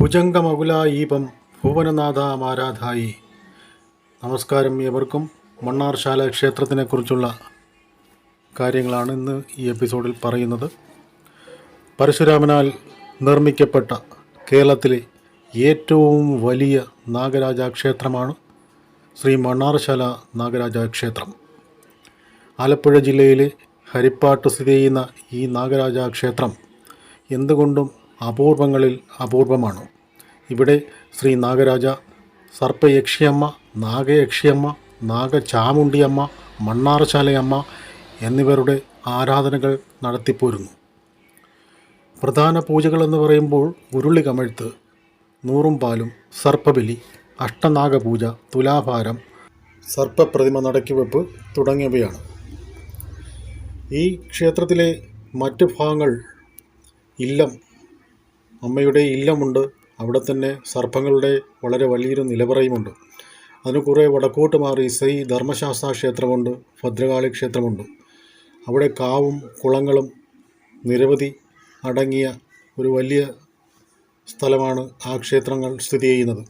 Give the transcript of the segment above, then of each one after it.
ഭുജംഗമകുലായീപം ഭുവനനാഥാമാരാധായി. നമസ്കാരം ഏവർക്കും. മണ്ണാർശാല ക്ഷേത്രത്തിനെക്കുറിച്ചുള്ള കാര്യങ്ങളാണ് ഇന്ന് ഈ എപ്പിസോഡിൽ പറയുന്നത്. പരശുരാമനാൽ നിർമ്മിക്കപ്പെട്ട കേരളത്തിലെ ഏറ്റവും വലിയ നാഗരാജ ക്ഷേത്രമാണ് ശ്രീ മണ്ണാർശാല നാഗരാജ ക്ഷേത്രം ആലപ്പുഴ ജില്ലയിലെ ഹരിപ്പാട്ട് സ്ഥിതി ചെയ്യുന്ന ഈ നാഗരാജ ക്ഷേത്രം എന്തുകൊണ്ടും അപൂർവങ്ങളിൽ അപൂർവമാണ്? ഇവിടെ ശ്രീ നാഗരാജ സർപ്പയക്ഷിയമ്മ നാഗയക്ഷിയമ്മ നാഗചാമുണ്ടിയമ്മ മണ്ണാർശാലയമ്മ എന്നിവരുടെ ആരാധനകൾ നടത്തിപ്പോരുന്നു. പ്രധാന പൂജകളെന്ന് പറയുമ്പോൾ ഉരുളി കമഴ്ത്ത് നൂറും പാലും സർപ്പബലി അഷ്ടനാഗപൂജ തുലാഭാരം സർപ്പപ്രതിമ നടക്കിവെപ്പ് തുടങ്ങിയവയാണ്. ഈ ക്ഷേത്രത്തിലെ മറ്റ് ഭാഗങ്ങൾ ഇല്ലം അമ്മയുടെ ഇല്ലമുണ്ട്. അവിടെ തന്നെ സർപ്പങ്ങളുടെ വളരെ വലിയൊരു നിലവറയുമുണ്ട്. അതിന് കുറേ വടക്കോട്ട് മാറി ശ്രീ ധർമ്മശാസ്ത്ര ക്ഷേത്രമുണ്ട് ഭദ്രകാളി ക്ഷേത്രമുണ്ട്. അവിടെ കാവും കുളങ്ങളും നിരവധി അടങ്ങിയ ഒരു വലിയ സ്ഥലമാണ് ആ ക്ഷേത്രങ്ങൾ സ്ഥിതി ചെയ്യുന്നത്.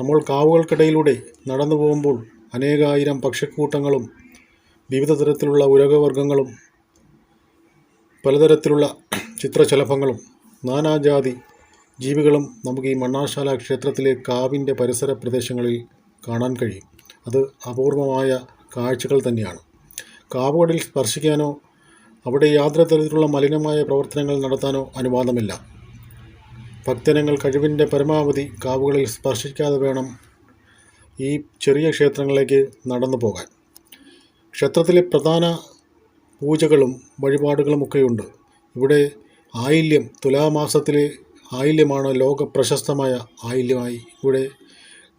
നമ്മൾ കാവുകൾക്കിടയിലൂടെ നടന്നു പോകുമ്പോൾ അനേകായിരം പക്ഷിക്കൂട്ടങ്ങളും വിവിധ തരത്തിലുള്ള ഉരകവർഗങ്ങളും പലതരത്തിലുള്ള ചിത്രശലഭങ്ങളും നാനാജാതി ജീവികളും നമുക്ക് ഈ മണ്ണാർശാല ക്ഷേത്രത്തിലെ കാവിന്റെ പരിസര പ്രദേശങ്ങളിൽ കാണാൻ കഴിയും. അത് അപൂർവമായ കാഴ്ചകൾ തന്നെയാണ്. കാവുകളിൽ സ്പർശിക്കാനോ അവിടെ യാതൊരു തരത്തിലുള്ള മലിനമായ പ്രവർത്തനങ്ങൾ നടത്താനോ അനുവാദമില്ല. ഭക്തജനങ്ങൾ കഴിവിന്റെ പരമാവധി കാവുകളിൽ സ്പർശിക്കാതെ വേണം ഈ ചെറിയ ക്ഷേത്രങ്ങളിലേക്ക് നടന്നു പോകാൻ. ക്ഷേത്രത്തിലെ പ്രധാന പൂജകളും വഴിപാടുകളുമൊക്കെയുണ്ട്. ഇവിടെ ആയില്യം തുലാമാസത്തിലെ ആയില്യമാണ് ലോക പ്രശസ്തമായ ആയില്യമായി ഇവിടെ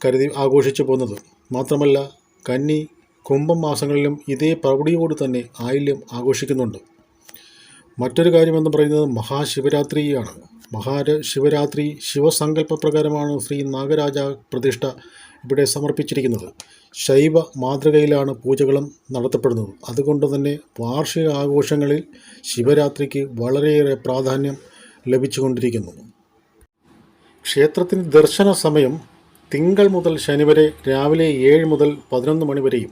കരുതി ആഘോഷിച്ചു പോകുന്നത് മാത്രമല്ല കന്നി കുംഭം മാസങ്ങളിലും ഇതേ പ്രൗഢിയോട് തന്നെ ആയില്യം ആഘോഷിക്കുന്നുണ്ട്. മറ്റൊരു കാര്യമെന്ന് പറയുന്നത് മഹാശിവരാത്രിയാണ്. മഹാശിവരാത്രി ശിവരാത്രി ശിവസങ്കല്പ പ്രകാരമാണ് ശ്രീ നാഗരാജ പ്രതിഷ്ഠ ഇവിടെ സമർപ്പിച്ചിരിക്കുന്നത്. ശൈവ മാതൃകയിലാണ് പൂജകളും നടത്തപ്പെടുന്നത്. അതുകൊണ്ട് തന്നെ വാർഷിക ആഘോഷങ്ങളിൽ ശിവരാത്രിക്ക് വളരെയേറെ പ്രാധാന്യം ലഭിച്ചുകൊണ്ടിരിക്കുന്നു. ക്ഷേത്രത്തിന്റെ ദർശന സമയം തിങ്കൾ മുതൽ ശനി വരെ രാവിലെ ഏഴ് മുതൽ പതിനൊന്ന് മണി വരെയും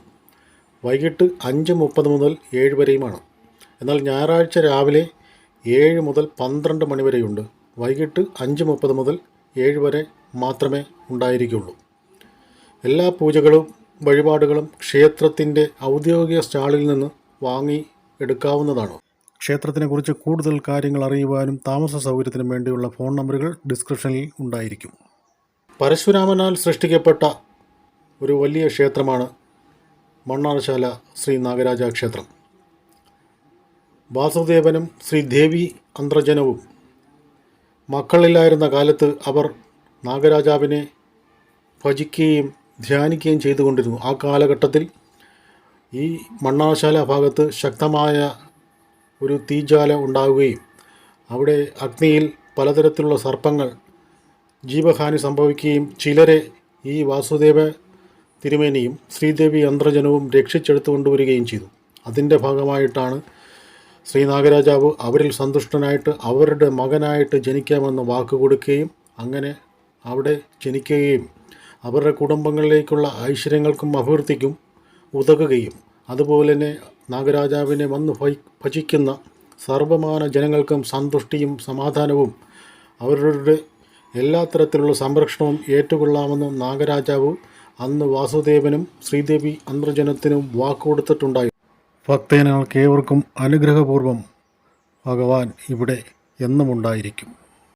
വൈകിട്ട് അഞ്ച് മുപ്പത് മുതൽ ഏഴ് വരെയുമാണ്. എന്നാൽ ഞായറാഴ്ച രാവിലെ ഏഴ് മുതൽ പന്ത്രണ്ട് മണി വരെയുണ്ട്. വൈകിട്ട് അഞ്ച് മുപ്പത് മുതൽ ഏഴ് വരെ മാത്രമേ ഉണ്ടായിരിക്കുള്ളൂ. എല്ലാ പൂജകളും വഴിപാടുകളും ക്ഷേത്രത്തിന്റെ ഔദ്യോഗിക സ്റ്റാളിൽ നിന്ന് വാങ്ങി എടുക്കാവുന്നതാണ്. ക്ഷേത്രത്തിനെക്കുറിച്ച് കൂടുതൽ കാര്യങ്ങൾ അറിയുവാനും താമസ സൗകര്യത്തിനും വേണ്ടിയുള്ള ഫോൺ നമ്പറുകൾ ഡിസ്ക്രിപ്ഷനിൽ ഉണ്ടായിരിക്കും. പരശുരാമനാൽ സൃഷ്ടിക്കപ്പെട്ട ഒരു വലിയ ക്ഷേത്രമാണ് മണ്ണാർശാല ശ്രീ നാഗരാജ ക്ഷേത്രം. വാസുദേവനും ശ്രീദേവി അന്തർജനവും മക്കളില്ലായിരുന്ന കാലത്ത് അവർ നാഗരാജാവിനെ ഭജിക്കുകയും ധ്യാനിക്കുകയും ചെയ്തുകൊണ്ടിരുന്നു. ആ കാലഘട്ടത്തിൽ ഈ മണ്ണാശാല ഭാഗത്ത് ശക്തമായ ഒരു തീജ്വാല ഉണ്ടാവുകയും അവിടെ അഗ്നിയിൽ പലതരത്തിലുള്ള സർപ്പങ്ങൾ ജീവഹാനി സംഭവിക്കുകയും ചിലരെ ഈ വാസുദേവ തിരുമേനിയും ശ്രീദേവി അന്തർജനവും രക്ഷിച്ചെടുത്തു കൊണ്ടുവരികയും ചെയ്തു. അതിന്റെ ഭാഗമായിട്ടാണ് ശ്രീനാഗരാജാവ് അവരിൽ സന്തുഷ്ടനായിട്ട് അവരുടെ മകനായിട്ട് ജനിക്കാമെന്ന് വാക്ക് കൊടുക്കുകയും അങ്ങനെ അവിടെ ജനിക്കുകയും അവരുടെ കുടുംബങ്ങളിലേക്കുള്ള ഐശ്വര്യങ്ങൾക്കും അഭിവൃദ്ധിക്കും ഉതകുകയും. അതുപോലെ തന്നെ നാഗരാജാവിനെ വന്ന് ഭജിക്കുന്ന സർവമാന ജനങ്ങൾക്കും സന്തുഷ്ടിയും സമാധാനവും അവരുടെ എല്ലാ തരത്തിലുള്ള സംരക്ഷണവും ഏറ്റുകൊള്ളാമെന്ന് നാഗരാജാവ് അന്ന് വാസുദേവനും ശ്രീദേവി അന്തർജനത്തിനും വാക്കുകൊടുത്തിട്ടുണ്ടായി ഭക്തജനങ്ങൾക്ക് ഏവർക്കും അനുഗ്രഹപൂർവം ഭഗവാൻ ഇവിടെ എന്നും ഉണ്ടായിരിക്കും